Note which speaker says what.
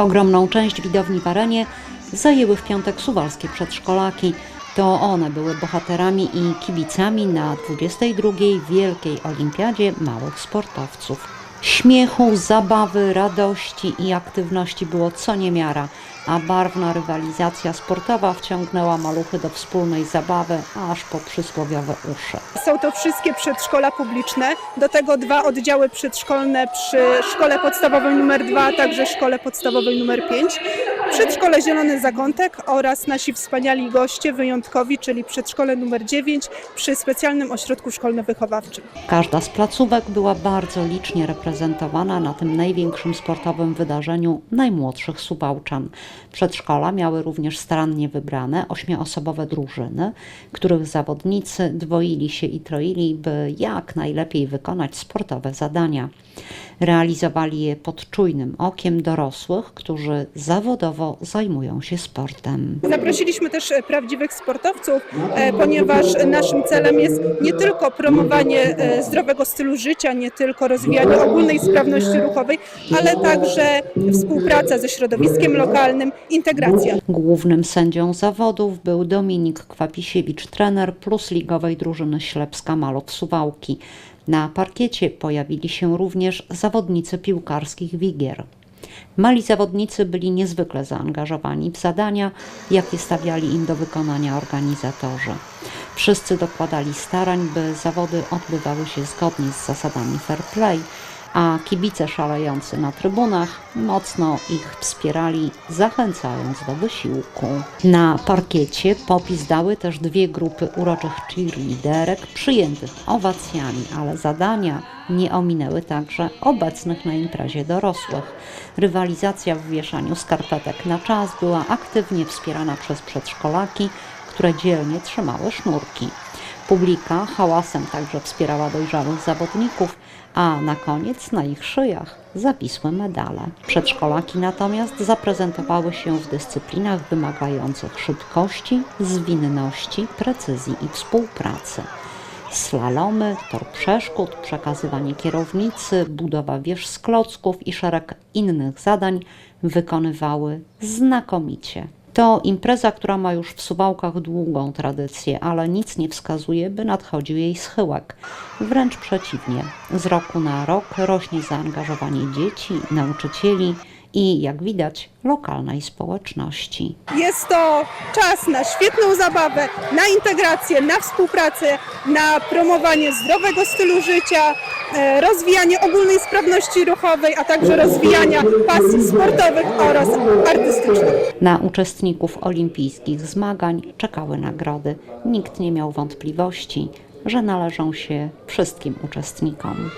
Speaker 1: Ogromną część widowni w arenie zajęły w piątek suwalskie przedszkolaki. To one były bohaterami i kibicami na 22. Wielkiej Olimpiadzie Małych Sportowców. Śmiechu, zabawy, radości i aktywności było co niemiara, a barwna rywalizacja sportowa wciągnęła maluchy do wspólnej zabawy aż po przysłowiowe uszy.
Speaker 2: Są to wszystkie przedszkola publiczne, do tego dwa oddziały przedszkolne przy szkole podstawowej numer 2, a także szkole podstawowej numer 5, przedszkole Zielony Zakątek oraz nasi wspaniali goście wyjątkowi, czyli przedszkole numer 9 przy specjalnym ośrodku szkolno-wychowawczym.
Speaker 1: Każda z placówek była bardzo licznie reprezentowana na tym największym sportowym wydarzeniu najmłodszych Suwałczan. Przedszkola miały również starannie wybrane ośmioosobowe drużyny, których zawodnicy dwoili się i troili, by jak najlepiej wykonać sportowe zadania. Realizowali je pod czujnym okiem dorosłych, którzy zawodowo zajmują się sportem.
Speaker 2: Zaprosiliśmy też e, prawdziwych sportowców, e, ponieważ naszym celem jest nie tylko promowanie e, zdrowego stylu życia, nie tylko rozwijanie ogólnej sprawności ruchowej, ale także współpraca ze środowiskiem lokalnym, integracja.
Speaker 1: Głównym sędzią zawodów był Dominik Kwapisiewicz, trener plus ligowej drużyny Ślepska Malów Suwałki. Na parkiecie pojawili się również zawodnicy piłkarskich Wigier. Mali zawodnicy byli niezwykle zaangażowani w zadania, jakie stawiali im do wykonania organizatorzy. Wszyscy dokładali starań, by zawody odbywały się zgodnie z zasadami fair play, a kibice szalejący na trybunach mocno ich wspierali, zachęcając do wysiłku. Na parkiecie popis dały też dwie grupy uroczych cheerleaderek przyjętych owacjami, ale zadania nie ominęły także obecnych na imprezie dorosłych. Rywalizacja w wieszaniu skarpetek na czas była aktywnie wspierana przez przedszkolaki, które dzielnie trzymały sznurki. Publika hałasem także wspierała dojrzałych zawodników, a na koniec na ich szyjach zawisły medale. Przedszkolaki natomiast zaprezentowały się w dyscyplinach wymagających szybkości, zwinności, precyzji i współpracy. Slalomy, tor przeszkód, przekazywanie kierownicy, budowa wież z klocków i szereg innych zadań wykonywały znakomicie. To impreza, która ma już w Suwałkach długą tradycję, ale nic nie wskazuje, by nadchodził jej schyłek. Wręcz przeciwnie, z roku na rok rośnie zaangażowanie dzieci, nauczycieli i, jak widać, lokalnej społeczności.
Speaker 2: Jest to czas na świetną zabawę, na integrację, na współpracę, na promowanie zdrowego stylu życia, rozwijanie ogólnej sprawności ruchowej, a także rozwijania pasji sportowych oraz artystycznych.
Speaker 1: Na uczestników olimpijskich zmagań czekały nagrody. Nikt nie miał wątpliwości, że należą się wszystkim uczestnikom.